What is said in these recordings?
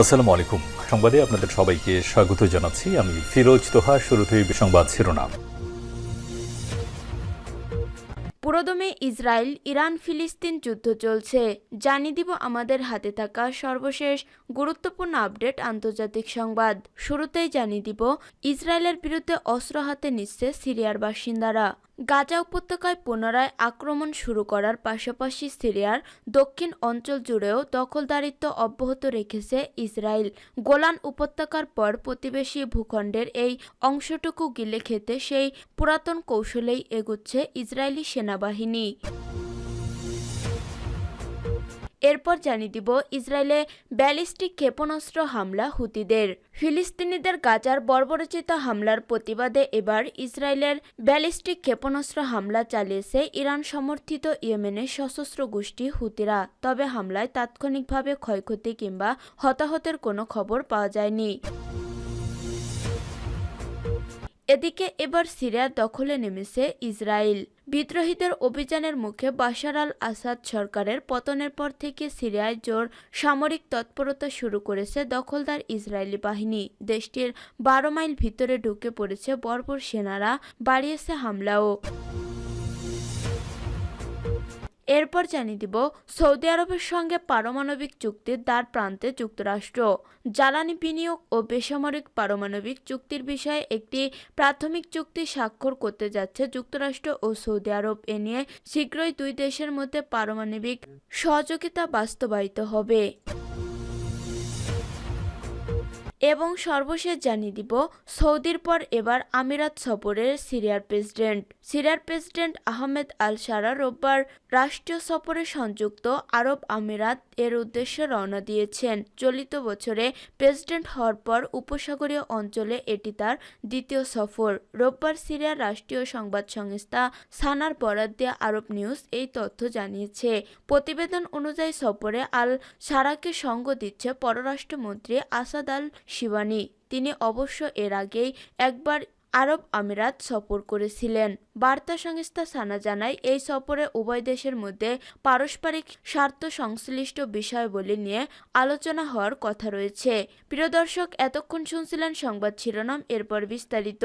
আসসালামু আলাইকুম সংবাদে আপনাদের সবাইকে স্বাগত জানাচ্ছি। আমি ফিরোজ তোহা, শুরুতেই সংবাদ শিরোনাম। পুরোদমে ইসরায়েল, ইরান, ফিলিস্তিন যুদ্ধ চলছে। জানিয়ে দিব আমাদের হাতে থাকা সর্বশেষ গুরুত্বপূর্ণ আপডেট আন্তর্জাতিক সংবাদ। শুরুতেই জানিয়ে দিব, ইসরায়েলের বিরুদ্ধে অস্ত্র হাতে নিচ্ছে সিরিয়ার বাসিন্দারা। গাজা উপত্যকায় পুনরায় আক্রমণ শুরু করার পাশাপাশি সিরিয়ার দক্ষিণ অঞ্চল জুড়েও দখলদারিত্ব অব্যাহত রেখেছে ইসরায়েল। গোলান উপত্যকার পর প্রতিবেশী ভূখণ্ডের এই অংশটুকু গিলে খেতে সেই পুরাতন কৌশলেই এগুচ্ছে ইসরায়েলি সেনাবাহিনী। এরপর জানিয়ে দিব ইসরায়েলে ব্যালিস্টিক ক্ষেপণাস্ত্র হামলা হুতিদের। ফিলিস্তিনিদের গাজার বর্বরচিত হামলার প্রতিবাদে এবার ইসরায়েলের ব্যালিস্টিক ক্ষেপণাস্ত্র হামলা চালিয়েছে ইরান সমর্থিত ইয়েমেনের সশস্ত্র গোষ্ঠী হুতিরা। তবে হামলায় তাৎক্ষণিকভাবে ক্ষয়ক্ষতি কিংবা হতাহতের কোনো খবর পাওয়া যায়নি। এদিকে এবার সিরিয়ার দখলে নেমেছে ইসরায়েল। বিদ্রোহীদের অভিযানের মুখে বাশার আল আসাদ সরকারের পতনের পর থেকে সিরিয়ায় জোর সামরিক তৎপরতা শুরু করেছে দখলদার ইসরায়েলি বাহিনী। দেশটির বারো মাইল ভিতরে ঢুকে পড়েছে বর্বর সেনারা, বাড়িয়েছে হামলাও। এরপর জানিয়ে দিব, সৌদি আরবের সঙ্গে পারমাণবিক চুক্তির দ্বার প্রান্তে যুক্তরাষ্ট্র। জ্বালানি বিনিয়োগ ও বেসামরিক পারমাণবিক চুক্তির বিষয়ে একটি প্রাথমিক চুক্তি স্বাক্ষর করতে যাচ্ছে যুক্তরাষ্ট্র ও সৌদি আরব। এ নিয়ে শীঘ্রই দুই দেশের মধ্যে পারমাণবিক সহযোগিতা বাস্তবায়িত হবে। এবং সর্বশেষ জানিয়ে দিব, সৌদির পর এবার আমিরাত সফরে সিরিয়ার প্রেসিডেন্ট। সিরিয়ার প্রেসিডেন্ট আহমেদ আল সারা রোববার রাষ্ট্রীয় সফরে সংযুক্ত আরব আমিরাত এর উদ্দেশ্যে রওনা দিয়েছেন। চলিত বছরে প্রেসিডেন্ট হওয়ার পর উপসাগরীয় অঞ্চলে এটি তার দ্বিতীয় সফর। রোববার সিরিয়ার রাষ্ট্রীয় সংবাদ সংস্থা সানার বরাদ দিয়ে আরব নিউজ এই তথ্য জানিয়েছে। প্রতিবেদন অনুযায়ী সফরে আল সারাকে সঙ্গ দিচ্ছে পররাষ্ট্রমন্ত্রী আসাদ আল শিবানী। তিনি অবশ্য এর আগেই একবার আরব আমিরাত সফর করেছিলেন। বার্তা সংস্থা সানা জানায়, এই সফরে উভয় দেশের মধ্যে পারস্পরিক স্বার্থ সংশ্লিষ্ট বিষয় বলে নিয়ে আলোচনা হওয়ার কথা রয়েছে। প্রিয় দর্শক, এতক্ষণ শুনছিলেন সংবাদ শিরোনাম, এরপর বিস্তারিত।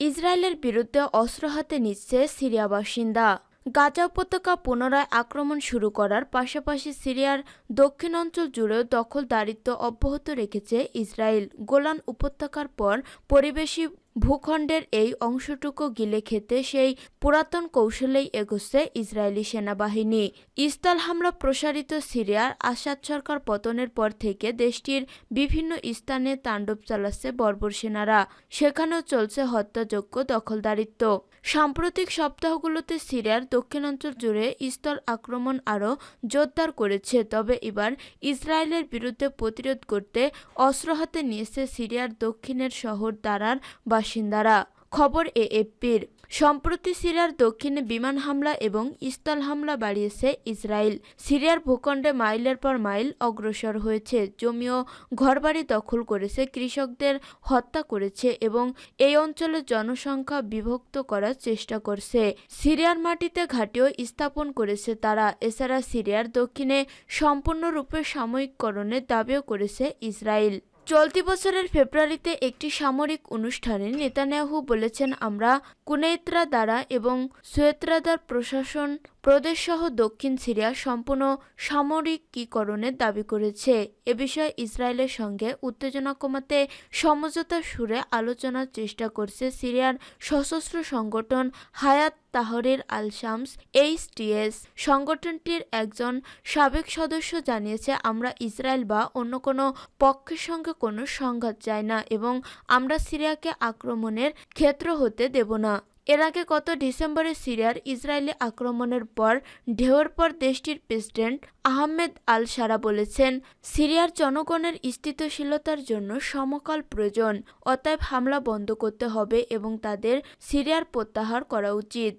ইসরায়েলের বিরুদ্ধে অস্ত্র হাতে নিচ্ছে সিরিয়া বাসিন্দা। গাজা উপত্যকা পুনরায় আক্রমণ শুরু করার পাশাপাশি সিরিয়ার দক্ষিণ অঞ্চল জুড়েও দখলদারিত্ব অব্যাহত রেখেছে ইসরায়েল। গোলান উপত্যকার পর পরিবেশী ভূখণ্ডের এই অংশটুকু গিলে খেতে সেই পুরাতন কৌশলেই এগোচ্ছে ইসরায়েলি সেনাবাহিনী। ইস্তাল হামলা প্রসারিত সিরিয়ার আসাদ সরকার পতনের পর থেকে দেশটির বিভিন্ন স্থানে তাণ্ডব চালাচ্ছে বর্বর সেনারা। সেখানেও চলছে হত্যাযোগ্য দখলদারিত্ব। সাম্প্রতিক সপ্তাহগুলোতে সিরিয়ার দক্ষিণাঞ্চল জুড়ে স্থল আক্রমণ আরও জোরদার করেছে, তবে এবার ইসরায়েলের বিরুদ্ধে প্রতিরোধ করতে অস্ত্র হাতে নিয়েছে সিরিয়ার দক্ষিণের শহর দারার বাসিন্দারা। খবর এএফপির। সম্প্রতি সিরিয়ার দক্ষিণে বিমান হামলা এবং স্থল হামলা বাড়িয়েছে ইসরায়েল। সিরিয়ার ভূখণ্ডে মাইলের পর মাইল অগ্রসর হয়েছে। জমিও ঘরবাড়ি দখল করেছে, কৃষকদের হত্যা করেছে এবং এই অঞ্চলের জনসংখ্যা বিভক্ত করার চেষ্টা করছে। সিরিয়ার মাটিতে ঘাটিও স্থাপন করেছে তারা। এছাড়া সিরিয়ার দক্ষিণে সম্পূর্ণরূপে সাময়িককরণের দাবিও করেছে ইসরায়েল। চলতি বছরের ফেব্রুয়ারিতে একটি সামরিক অনুষ্ঠানে নেতানিয়াহু বলেছেন আমরা কুনেত্রা দ্বারা এবং সুয়েত্রাদার প্রশাসন প্রদেশসহ দক্ষিণ সিরিয়া সম্পূর্ণ সামরিকীকরণের দাবি করেছে। এ বিষয়ে ইসরায়েলের সঙ্গে উত্তেজনা কমাতে সমঝোতার সুরে আলোচনার চেষ্টা করছে সিরিয়ার সশস্ত্র সংগঠন হায়াত তাহরির আল শামস এইচটিএস সংগঠনটির একজন সাবেক সদস্য জানিয়েছে, আমরা ইসরায়েল বা অন্য কোনো পক্ষের সঙ্গে কোনো সংঘাত চাই না এবং আমরা সিরিয়াকে আক্রমণের ক্ষেত্র হতে দেব না। এর আগে গত ডিসেম্বরে সিরিয়ার ইসরায়েলি আক্রমণের পর ঢেউয়ের পর দেশটির প্রেসিডেন্ট আহমেদ আল সারা বলেছেন, সিরিয়ার জনগণের স্থিতিশীলতার জন্য সমকাল প্রয়োজন, অতএব হামলা বন্ধ করতে হবে এবং তাদের সিরিয়ার প্রত্যাহার করা উচিত।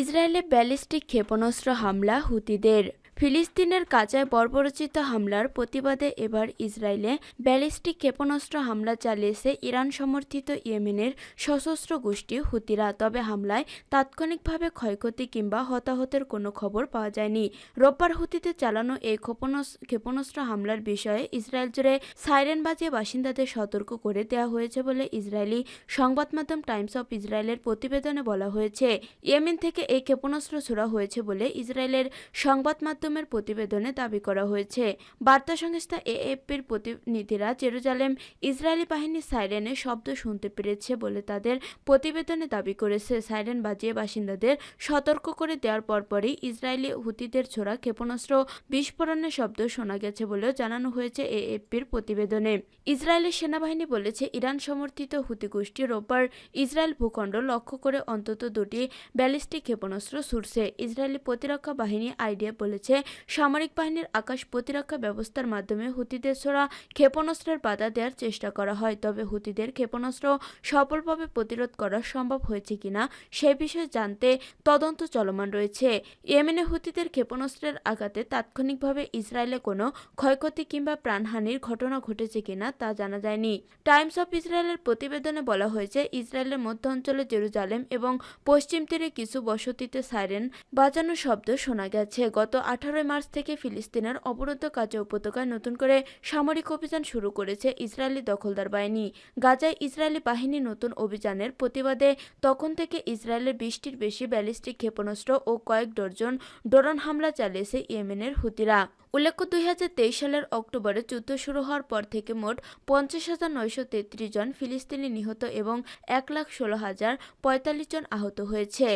ইসরায়েলে ব্যালিস্টিক ক্ষেপণাস্ত্র হামলা হুতিদের। ফিলিস্তিনের গাজায় বর্বরচিত হামলার প্রতিবাদে এবার ইসরায়েলে ব্যালিস্টিক ক্ষেপণাস্ত্র হামলা চালিয়েছে ইরান সমর্থিত ইয়েমেনের সশস্ত্র গোষ্ঠী হুতিরা। তবে হামলায় তাৎক্ষণিকভাবে ক্ষয়ক্ষতি কিংবা হতাহতের কোনো খবর পাওয়া যায়নি। রোববার হুতিতে চালানো এই ক্ষেপণাস- ক্ষেপণাস্ত্র হামলার বিষয়ে ইসরায়েল জুড়ে সাইরেন বাজিয়ে বাসিন্দাদের সতর্ক করে দেওয়া হয়েছে বলে ইসরায়েলি সংবাদ মাধ্যম টাইমস অফ ইসরায়েলের প্রতিবেদনে বলা হয়েছে। ইয়েমেন থেকে এই ক্ষেপণাস্ত্র ছোড়া হয়েছে বলে ইসরায়েলের সংবাদ মাধ্যমের প্রতিবেদনে দাবি করা হয়েছে। বার্তা সংস্থা এএফপির প্রতিনিধিরা জেরুজালেম ইসরায়েলি বাহিনীর সাইরেনে শব্দ শুনতে পেরেছে বলে তাদের প্রতিবেদনে দাবি করেছে। সাইরেন বাজিয়ে বাসিন্দাদের সতর্ক করে দেওয়ার পরপরই ইসরায়েলি হুতিদের ছোড়া ক্ষেপণাস্ত্র বিস্ফোরণের শব্দ শোনা গেছে বলেও জানানো হয়েছে এএফপির প্রতিবেদনে। ইসরায়েলি সেনাবাহিনী বলেছে, ইরান সমর্থিত হুতি গোষ্ঠী রোববার ইসরায়েল ভূখণ্ড লক্ষ্য করে অন্তত দুটি ব্যালিস্টিক ক্ষেপণাস্ত্র ছুড়ছে। ইসরায়েলি প্রতিরক্ষা বাহিনী আইডিয়া বলেছে সামরিক বাহিনীর আকাশ প্রতিরক্ষা ব্যবস্থার মাধ্যমে হুতিদের ছোড়া ক্ষেপণাস্ত্রের বাধা দেওয়ার চেষ্টা করা হয়। তবে হুতিদের ক্ষেপণাস্ত্র সফলভাবে প্রতিরোধ করা সম্ভব হয়েছে কিনা সে বিষয়ে জানতে তদন্ত চলমান রয়েছে। ইয়েমেনে হুতিদের ক্ষেপণাস্ত্রের আঘাতে তাৎক্ষণিকভাবে ইসরায়েলে কোনো ক্ষয়ক্ষতি কিংবা প্রাণহানির ঘটনা ঘটেছে কিনা তা জানা যায়নি। টাইমস অফ ইসরায়েলের প্রতিবেদনে বলা হয়েছে, ইসরায়েলের মধ্য অঞ্চলে জেরুজালেম এবং পশ্চিম তীরে কিছু বসতিতে সাইরেন বাজানোর শব্দ শোনা গেছে। গত আঠারোই মার্চ থেকে ফিলিস্তিনের অবরুদ্ধ গাজা উপত্যকায় নতুন করে সামরিক অভিযান শুরু করেছে ইসরায়েলি দখলদার বাহিনী। গাজায় ইসরায়েলি বাহিনী নতুন অভিযানের প্রতিবাদে তখন থেকে ইসরায়েলের বিশটির বেশি ব্যালিস্টিক ক্ষেপণাস্ত্র ও কয়েক ডজন ড্রোন হামলা চালিয়েছে ইয়েমেনের হুতিরা। উল্লেখ্য, দুই হাজার তেইশ সালের অক্টোবরে যুদ্ধ শুরু হওয়ার পর থেকে মোট পঞ্চাশ হাজার নয়শো তেত্রিশ জন ফিলিস্তিনি নিহত এবং এক লাখ ষোলো হাজার পঁয়তাল্লিশ জন আহত হয়েছে।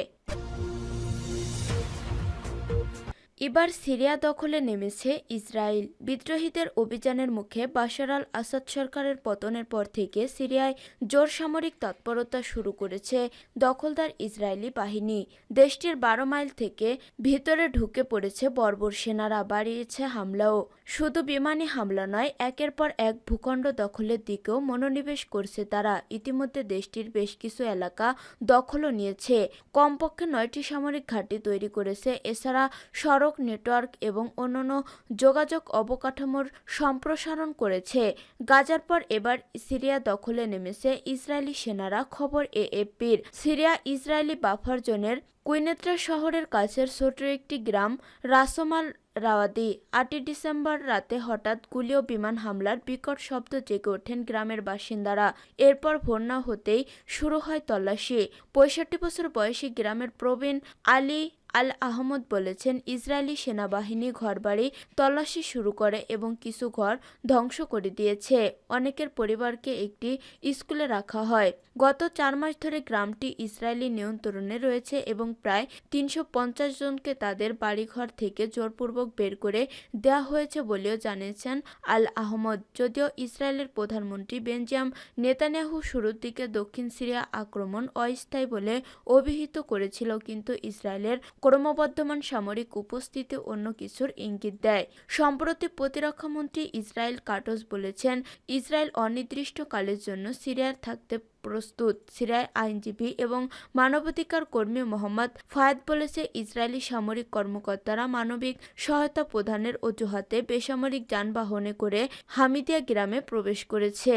এবার সিরিয়া দখলে নেমেছে ইসরায়েল। বিদ্রোহীদের অভিযানের মুখে বাশার আল আসাদ সরকারের পতনের পর থেকে সিরিয়ায় জোর সামরিক তৎপরতা শুরু করেছে দখলদার ইসরায়েলি বাহিনী। দেশটির বারো মাইল থেকে ভিতরে ঢুকে পড়েছে বর্বর সেনারা, বাড়িয়েছে হামলাও। শুধু বিমানি হামলা নয়, একের পর এক ভূখণ্ড দখলের দিকেও মনোনিবেশ করছে তারা। ইতিমধ্যে দেশটির বেশ কিছু এলাকা দখলও নিয়েছে। কমপক্ষে নয়টি সামরিক ঘাঁটি তৈরি করেছে। এছাড়া সড়ক নেটওয়ার্ক এবং অন্যান্য যোগাযোগ অবকাঠামোর সম্প্রসারণ করেছে। গাজার পর এবার সিরিয়া দখলে নেমেছে ইসরায়েলি সেনারা, খবর এএফপির। সিরিয়া ইসরায়েলি বাফার জোনের কুইনেত্রা শহরের কাছের ছোট একটি গ্রাম রাসমাল রাওয়াদি। আটই ডিসেম্বর রাতে হঠাৎ গুলি ও বিমান হামলার বিকট শব্দ জেগে ওঠেন গ্রামের বাসিন্দারা। এরপর ভোর হতেই শুরু হয় তল্লাশি। পঁয়ষট্টি বছর বয়সী গ্রামের প্রবীণ আলী আল আহমদ বলেছেন, ইসরায়েলি সেনাবাহিনী ঘরবাড়ি তল্লাশি শুরু করে এবং কিছু ঘর ধ্বংস করে দিয়েছে। অনেকের পরিবারকে একটি স্কুলে রাখা হয়। গত চার মাস ধরে গ্রামটি ইসরায়েলি নিয়ন্ত্রণে রয়েছে এবং প্রায় তিনশো পঞ্চাশ জনকে তাদের বাড়িঘর থেকে জোরপূর্বক বের করে দেওয়া হয়েছে বলেও জানিয়েছেন আল আহমদ যদিও ইসরায়েলের প্রধানমন্ত্রী বেঞ্জাম নেতানিয়াহু শুরুর দিকে দক্ষিণ সিরিয়া আক্রমণ অস্থায়ী বলে অভিহিত করেছিল, কিন্তু ইসরায়েলের ক্রমবর্ধমান সামরিক উপস্থিতি অন্য কিছুর ইঙ্গিত দেয়। সম্প্রতি প্রতিরক্ষামন্ত্রী ইসরায়েল কাটস বলেছেন, ইসরায়েল অনির্দিষ্টকালের জন্য সিরিয়ার থাকতে প্রস্তুত। সিরিয়ায় আইনজীবী এবং মানবাধিকার কর্মী মোহাম্মদ ফায়াদ বলেছে, ইসরায়েলি সামরিক কর্মকর্তারা মানবিক সহায়তা প্রদানের অজুহাতে বেসামরিক যানবাহনে করে হামিদিয়া গ্রামে প্রবেশ করেছে।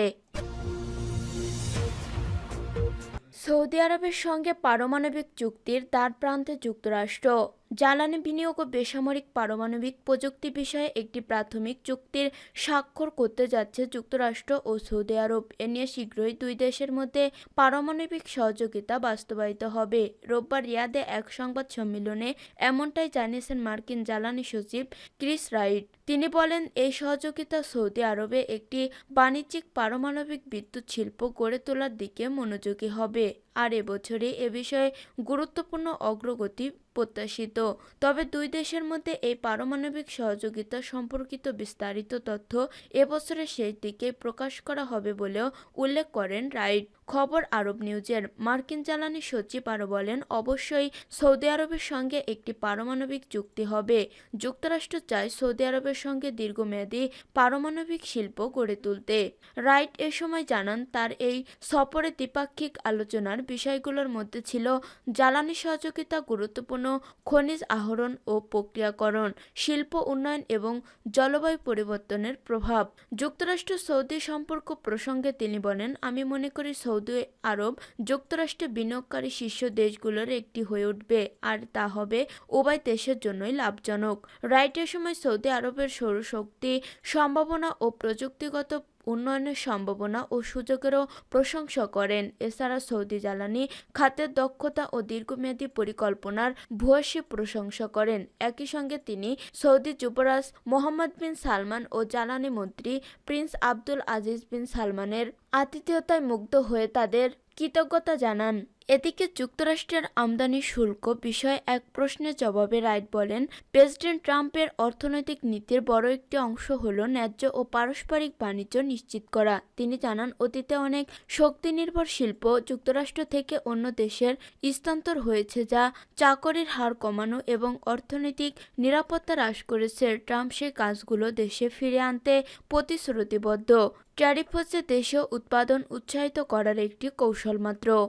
সৌদি আরবের সঙ্গে পারমাণবিক চুক্তির দ্বার প্রান্তে যুক্তরাষ্ট্র। জ্বালানি বিনিয়োগ ও বেসামরিক পারমাণবিক প্রযুক্তি বিষয়ে একটি প্রাথমিক চুক্তির স্বাক্ষর করতে যাচ্ছে যুক্তরাষ্ট্র ও সৌদি আরব। এ নিয়ে শীঘ্রই দুই দেশের মধ্যে পারমাণবিক সহযোগিতা বাস্তবায়িত হবে। রোববার রিয়াদে এক সংবাদ সম্মেলনে এমনটাই জানিয়েছেন মার্কিন জ্বালানি সচিব ক্রিস রাইট। তিনি বলেন, এই সহযোগিতা সৌদি আরবে একটি বাণিজ্যিক পারমাণবিক বিদ্যুৎ শিল্প গড়ে তোলার দিকে মনোযোগী হবে। আর এবছরে এ বিষয়ে গুরুত্বপূর্ণ অগ্রগতি প্রত্যাশিত। তবে দুই দেশের মধ্যে এই পারমাণবিক সহযোগিতা সম্পর্কিত বিস্তারিত তথ্য এবছরের শেষ দিকে প্রকাশ করা হবে বলেও উল্লেখ করেন রাইট। খবর আরব নিউজের মার্কিন জ্বালানি সচিব আরও বলেন, অবশ্যই সৌদি আরবের সঙ্গে একটি পারমাণবিক চুক্তি হবে। যুক্তরাষ্ট্র চায় সৌদি আরবের সঙ্গে দীর্ঘমেয়াদী পারমাণবিক শিল্প গড়ে তুলতে। রাইট এ সময় জানান, তার এই সফরে দ্বিপাক্ষিক আলোচনার বিষয়গুলোর মধ্যে ছিল জ্বালানি সহযোগিতা, গুরুত্বপূর্ণ খনিজ আহরণ ও প্রক্রিয়াকরণ, শিল্প উন্নয়ন এবং জলবায়ু পরিবর্তনের প্রভাব। যুক্তরাষ্ট্র সৌদি সম্পর্ক প্রসঙ্গে তিনি বলেন, আমি মনে করি সৌদি আরব যুক্তরাষ্ট্রে বিনিয়োগকারী শীর্ষ দেশগুলোর একটি হয়ে উঠবে, আর তা হবে উভয় দেশের জন্যই লাভজনক। রাইটের সময় সৌদি আরবের সৌরশক্তি সম্ভাবনা ও প্রযুক্তিগত উন্নয়নের সম্ভাবনা ও সুযোগেরও প্রশংসা করেন। এছাড়া সৌদি জ্বালানি খাতের দক্ষতা ও দীর্ঘমেয়াদী পরিকল্পনার ভূয়সী প্রশংসা করেন। একই সঙ্গে তিনি সৌদি যুবরাজ মোহাম্মদ বিন সালমান ও জ্বালানি মন্ত্রী প্রিন্স আব্দুল আজিজ বিন সালমানের আতিথেয়তায় মুগ্ধ হয়ে তাদের কৃতজ্ঞতা জানান। এদিকে যুক্তরাষ্ট্রের আমদানি শুল্ক বিষয়ে এক প্রশ্নের জবাবে রাইট বলেন, প্রেসিডেন্ট ট্রাম্পের অর্থনৈতিক নীতির বড় একটি অংশ হল ন্যায্য ও পারস্পরিক বাণিজ্য নিশ্চিত করা। তিনি জানান, অতীতে অনেক শক্তি নির্ভর শিল্প যুক্তরাষ্ট্র থেকে অন্য দেশের স্থানান্তর হয়েছে যা চাকরির হার কমানো এবং অর্থনৈতিক নিরাপত্তা হ্রাস করেছে। ট্রাম্প সেই কাজগুলো দেশে ফিরে আনতে প্রতিশ্রুতিবদ্ধ। ট্যারিফ হচ্ছে দেশীয় উৎপাদন উৎসাহিত করার একটি কৌশল মাত্র।